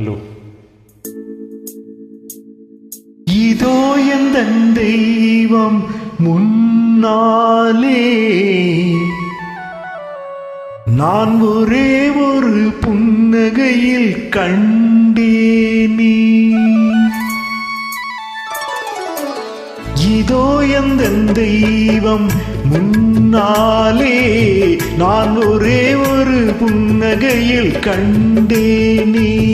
Hello இதோ எந்த தெய்வம் முன்னாலே. நான் ஒரே ஒரு புன்னகையில் கண்டேனே. இதோ எந்த தெய்வம் முன்னாலே நான் ஒரே ஒரு புன்னகையில் கண்டேனே.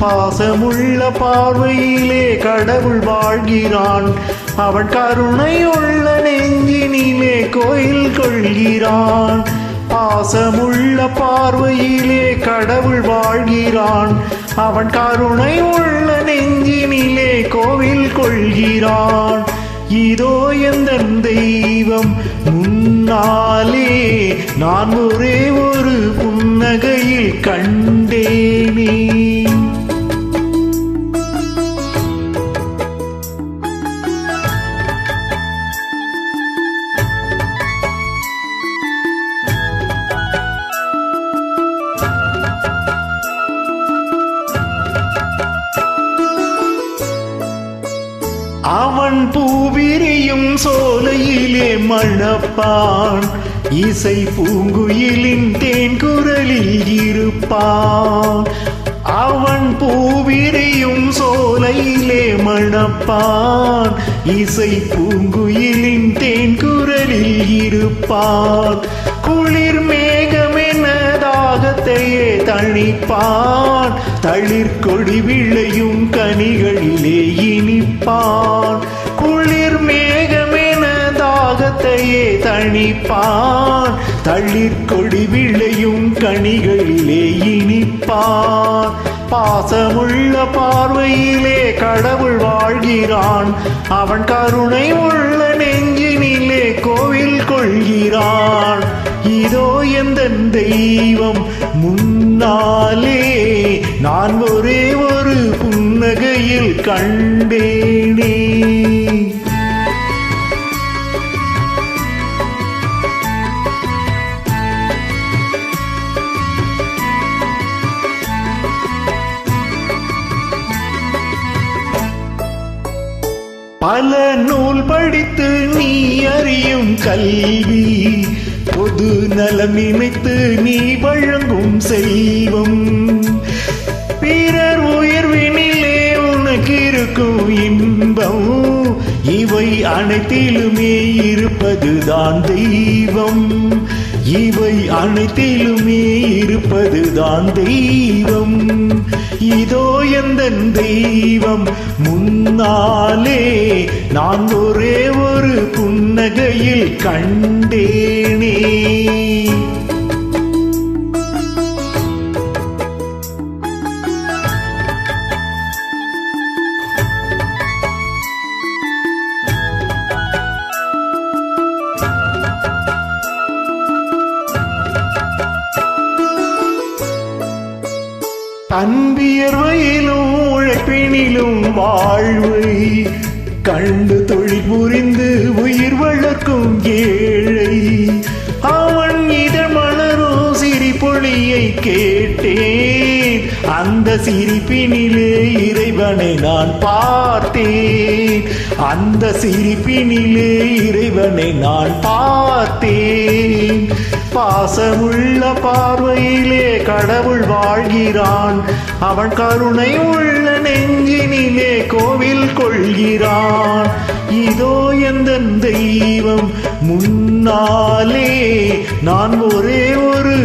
பாசமுள்ள பார்வையிலே கடவுள் வாழ்கிறான். அவன் கருணை உள்ள நெஞ்சினிலே கோயில் கொள்கிறான். பாசமுள்ள பார்வையிலே கடவுள் வாழ்கிறான். அவன் கருணை உள்ள நெஞ்சினிலே கோவில் கொள்கிறான். இதோ எந்த தெய்வம் முன்னாலே நான் ஒரே ஒரு புன்னகையில் கண்டேனே. அவன் பூவிரியும் சோலையிலே மணப்பான். இசை பூங்குயிலின் தேன்குரலில் இருப்பான். அவன் பூவிரியும் சோலையிலே மணப்பான். இசை பூங்குயிலின் தேன்குரலில் இருப்பான். குளிர் மேகமென தாகத்தையே தணிப்பான். தளிர் கொடி விளையும் கனிகளிலே இனிப்பான். குளிர் மேகமென தாகத்தையே தணிப்பான். தளிர் கொடி விளையும் கனிகளிலே இனிப்பான். பாசமுள்ள பார்வையிலே கடவுள் வாழ்கிறான். அவன் கருணை உள்ள நெஞ்சினிலே கோவில் கொள்கிறான். எந்த தெய்வம் முன்னாலே நான் ஒரே ஒரு புன்னகையில் கண்டேனே. பல நூல் படித்து நீ அறியும் கல்வி பொது நலம் நினைத்து நீ வழங்கும் செல்வம். பிறர் உயர்வினிலே உனக்கு இருக்கும் இன்பம். இவை அனைத்திலுமே இருப்பதுதான் தெய்வம். இவை அனைத்திலுமே இருப்பதுதான் தெய்வம். இதோ எந்த தெய்வம்? முன்னாலே நான் ஒரே ஒரு புன்னகையில் கண்டேனே. தன்பியர்வையிலும் உழைப்பினிலும் வாழ்வை கண்டு தொழில் புரிந்து உயிர் வளர்க்கும் ஏழை. அவன் இதழ் மலரும் சிரிப்பொழியை கேட்டேன். அந்த சிரிப்பினிலே இறைவனை நான் பார்த்தேன். அந்த சிரிப்பினிலே இறைவனை நான் பார்த்தேன். பாசமுள்ள பார்வையிலே கடவுள் வாழ்கிறான். அவன் கருணை உள்ள நெஞ்சினிலே கோவில் கொள்கிறான். இதோ எந்த தெய்வம் முன்னாலே நான் ஒரே ஒரு